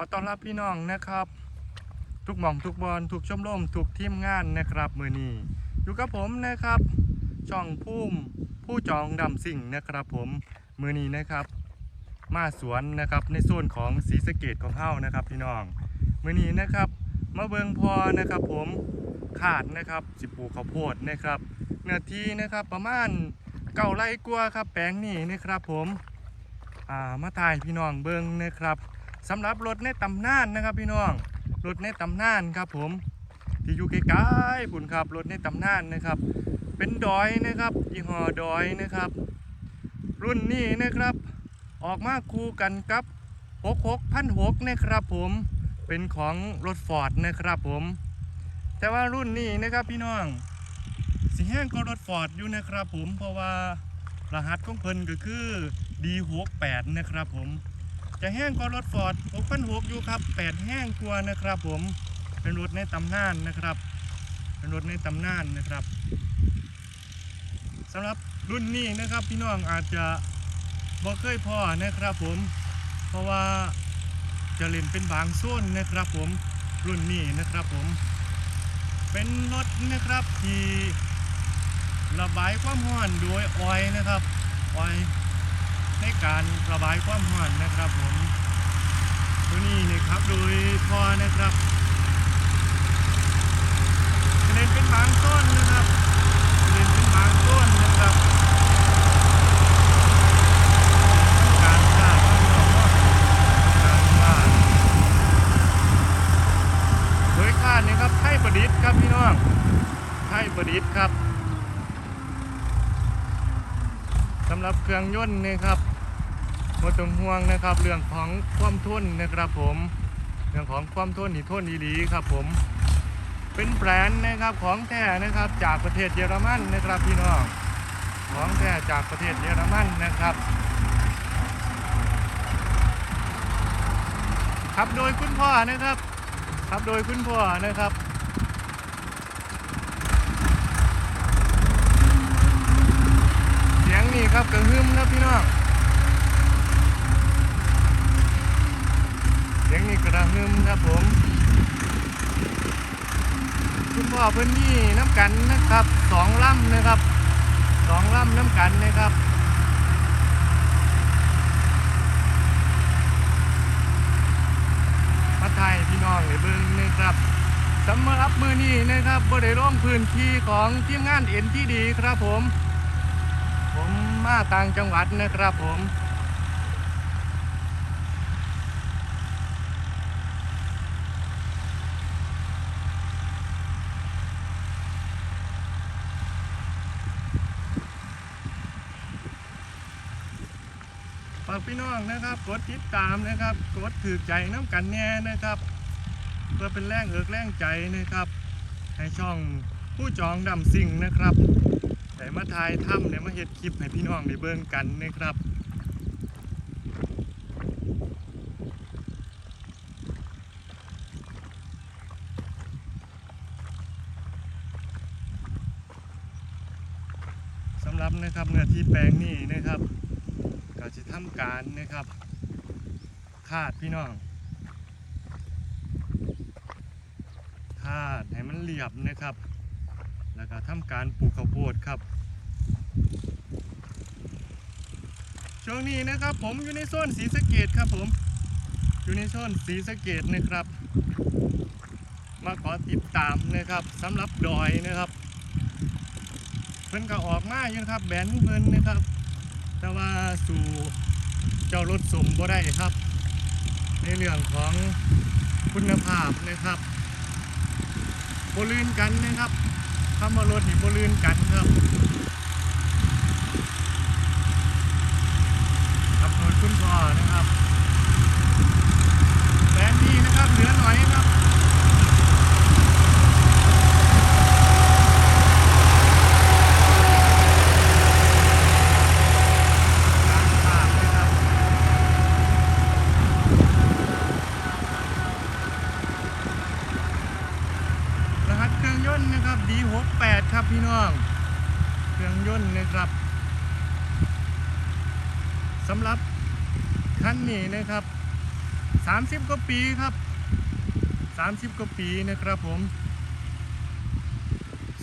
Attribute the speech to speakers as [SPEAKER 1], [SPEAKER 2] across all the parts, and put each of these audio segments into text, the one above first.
[SPEAKER 1] อต้อนรับพี่น้องนะครับ ทุกหม่องทุกบอลทุกชมรมทุกทีมงานนะครับมือนี้อยู่กับผมนะครับ ช่องพุ่มผู้จองดำสิ่งนะครับ ผมมือนี้นะครับ มาสวนนะครับในโซนของสีสะเกตของเฮ้านะครับ พี่น้องมือนี้นะครับมาเบิงพอนะครับ ผมขาดนะครับสิปลูกข้าวโพดนะครับเนื้อที่นะครับประมาณเก้าไร่กว่าครับแปลงนี้นะครับ ผมมาถ่ายพี่น้องเบิงนะครับ สำหรับรถในตำนานนะครับพี่น้องรถในตำนานครับผมที่อยู่ใกล้ๆพุ่นครับรถในตำนานนะครับ เป็นดอยนะครับยี่ห้อดอยนะครับ รุ่นนี้นะครับ ออกมาคู่กันกับ66พันหกนะครับผมเป็นของรถฟอร์ดนะครับผม แต่ว่ารุ่นนี้นะครับพี่น้องสีแห้งก็รถฟอร์ดอยู่นะครับผมเพราะว่ารหัสของเพิ่นก็คือ D68 นะครับผม จะแห้งกว่ารถฟอร์ด6,600อยู่ครับ8แห้งกว่านะครับผมเป็นรถในตำนานนะครับ เป็นรถในตำนานนะครับสำหรับรุ่นนี้นะครับพี่น้องอาจจะบ่เคยพอนะครับผม เพราะว่าจะเล่นเป็นบางส่วนนะครับผมรุ่นนี้นะครับผม เป็นรถนะครับที่ระบายความร้อนโดยออยนะครับออย ในการระบายความร้อนนะครับผมตัวนี้นี่ครับโดยพอนะครับเล่นเป็นบางต้นนะครับเล่นเป็นบางต้นนะครับการฆ่าการฆ่าโดยคาดนี่ครับไทยประดิษฐ์ครับพี่น้องไทยประดิษฐ์ครับสำหรับเครื่องยนต์นี่ครับ บ่ต้องห่วงนะครับ เรื่องของความทนนะครับผม เรื่องของความทนนี่ทนดีๆครับผม เป็นแบรนด์นะครับของแท้นะครับจากประเทศเยอรมันนะครับพี่น้อง ของแท้จากประเทศเยอรมันนะครับขับโดยคุณพ่อนะครับขับโดยคุณพ่อนะครับเสียงนี่ครับกระหึ่มนะพี่น้อง เสี ยงนี่กระหึ่มครับผม คุณพ่อเพิ่นนี่น้ำกันนะครับสองลำนะครับสองลำน้ำกันนะครับมาถ่ายพี่น้องในเบิ้งนะครับสำหรับมือนี้นะครับบริโรงพื้นที่ของทีมงานเอ็นที่ดีครับผม ผมมาต่างจังหวัดนะครับผม ฝากพี่น้องนะครับ กดติดตามนะครับ กดถือใจน้ำกันแน่นะครับ เพื่อเป็นแรงเอิกแรงใจนะครับ ให้ช่องผู้จองดำสิ่งนะครับแต่มาถ่ายถ้ำเนี่ยมาเฮ็ดคลิปให้พี่น้องได้เบิ่งกันนะครับสำหรับนะครับเนื้อที่แปลงนี้นะครับ ทำการนะครับ คาดพี่น้อง คาดให้มันเรียบนะครับ แล้วก็ทำการปลูกข้าวโพดครับ ช่วงนี้นะครับผมอยู่ในโซนสีสะเกตครับผม อยู่ในโซนสีสะเกตนะครับ มาขอติดตามนะครับสำหรับดอยนะครับ เพิ่นก็ออกมาอยู่นะครับแบนเพิ่นนะครับ แต่ว่าสู่เจ้ารถสมบ่ได้ครับ ในเรื่องของคุณภาพนะครับบลื่นกันนะครับคำว่ารถนี่บลื่นกันครับครับโดยคุณพ่อนะครับแบรนด์นี้นะครับเหลือหน่อยครับ การภาพนะครับ รหัสเครื่องยนต์นะครับ D68 ครับพี่น้อง เครื่องยนต์นะครับ สำหรับคันนี้นะครับ30กว่าปีครับ30กว่าปีนะครับผม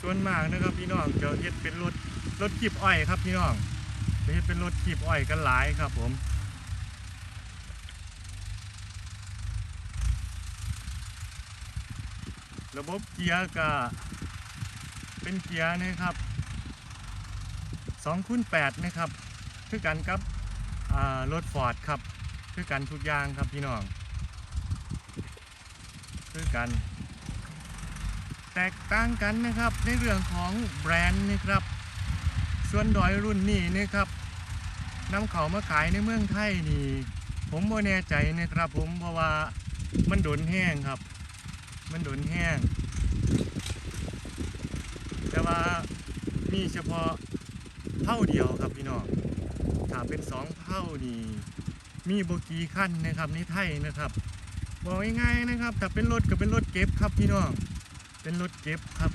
[SPEAKER 1] ส่วนมากนะครับพี่น้องจะเฮ็ดเป็นรถรถขีบอ้อยครับพี่น้องจะเฮ็ดเป็นรถขีบอ้อยกันหลายครับผมระบบเกียร์ก็เป็นเกียร์นะครับ2คูณ8นะครับ คือกันกับ รถฟอร์ดครับ คือกันทุกอย่างครับพี่น้อง คือกัน แตกต่างกันนะครับในเรื่องของแบรนด์นะครับ ส่วนดอยรุ่นนี้นะครับนำเขามาขายในเมืองไทยนี่ผมบ่แน่ใจนะครับ ผมเพราะว่ามันโดนแห้งครับ มันโดนแห้ง แต่ว่ามีเฉพาะเท่าเดียวครับพี่น้อง ถ้าเป็นสองเท่านี่มีโบกีขั้นนะครับในไทยนะครับ บอกง่ายๆนะครับ ถ้าเป็นรถก็เป็นรถเก็บครับพี่น้องเป็นรถเก็บครับ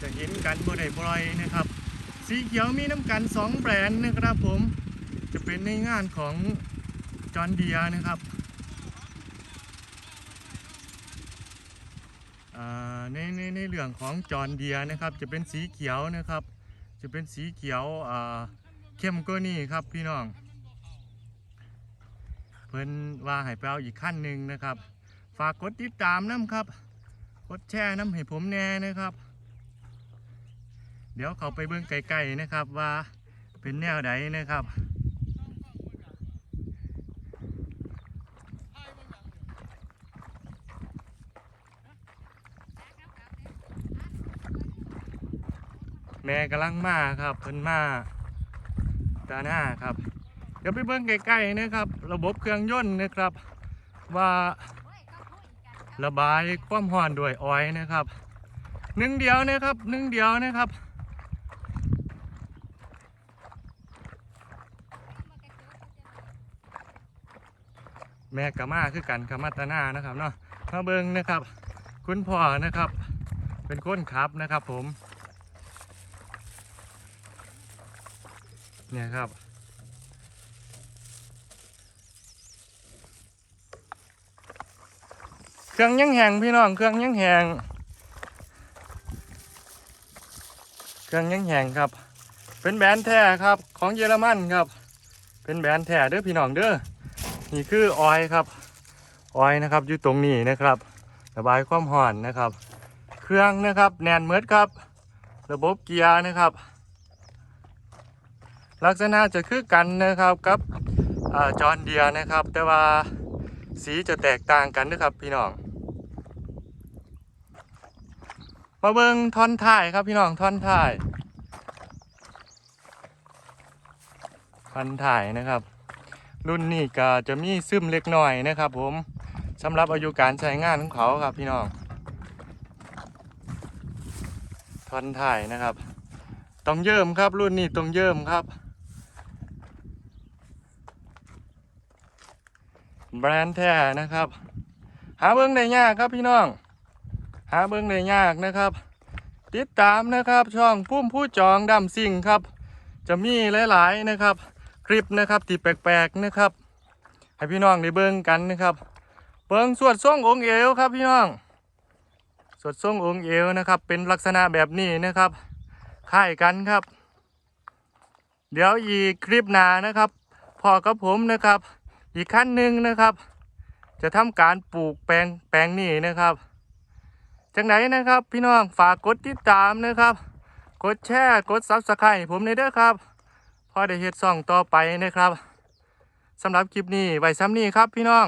[SPEAKER 1] จะเห็นกันบ่ได้บ่อยนะครับ สีเขียวมีน้ำกันสองแบรนด์นะครับผมจะเป็นในงานของจอห์นเดียนะครับในในในเรื่องของจอห์นเดียนะครับ จะเป็นสีเขียวนะครับ จะเป็นสีเขียวเข้มก็นี่ครับพี่น้อง เพิ่นว่าให้ไปเอาอีกขั้นหนึ่งนะครับ ฝากกดติดตามน้ำครับกดแชร์น้ำให้ผมแน่นะครับ เดี๋ยวเขาไปเบื้องไกลๆนะครับว่าเป็นแนวใดนะครับ แม่กำลังมาครับเพิ่นมาตาหน้าครับ เดี๋ยวไปเบิ่งใกล้ๆนะครับ ระบบเครื่องยนต์นะครับ ว่าระบายความร้อนด้วยออยนะครับหนึ่งเดียวนะครับหนึ่งเดียวนะครับแม่กะมาคือกันกับมาตาหน้านะครับเนาะมาเบิ่งนะครับ คุณพ่อนะครับ เป็นคนขับนะครับผม เนี่ยครับ เครื่องยังแหงพี่น้อง เครื่องยังแหงเครื่องยังแหงครับ เป็นแบรนด์แท้ครับ ของเยอรมันครับ เป็นแบรนด์แท้เด้อพี่น้องเด้อ นี่คือออยครับ ออยนะครับอยู่ตรงนี้นะครับ ระบายความร้อนนะครับ เครื่องนะครับ แนนเมืดครับ ระบบเกียร์นะครับ ลักษณะจะคือกันนะครับกับจอนเดียนะครับ แต่ว่าสีจะแตกต่างกันนะครับพี่น้อง มาเบิ้งท่อนท้ายครับพี่น้องท่อนท้ายท่อนท้ายนะครับ รุ่นนี้ก็จะมีซึมเล็กน้อยนะครับ ผมสำหรับอายุการใช้งานของเขาครับพี่น้องท่อนท้ายนะครับต้องเยิ่มครับรุ่นนี้ต้องเยิ่มครับ แบรนด์แท้นะครับ หาเบิ้งได้ยากครับพี่น้อง หาเบิ้งได้ยากนะครับ ติดตามนะครับช่องพุ่มผู้จองดำสิ่งครับ จะมีหลายๆนะครับ คลิปนะครับที่แปลกๆนะครับ ให้พี่น้องได้เบิ้งกันนะครับเบิ้งสวดทรงองค์เอวครับพี่น้องสวดทรงองค์เอวนะครับ เป็นลักษณะแบบนี้นะครับคล้ายกันครับ เดี๋ยวอีกคลิปหน้านะครับพอกับผมนะครับ อีกขั้นหนึ่งนะครับ จะทำการปลูกแปลงแปลงนี้นะครับจากไหนนะครับ พี่น้องฝากกดติดตามนะครับ กดแชร์กดซับสไครต์ผมในเด้อครับพอได้เฮ็ดซ่องต่อไปนะครับสำหรับคลิปนี้ไว้ซ้ำนี้ครับพี่น้อง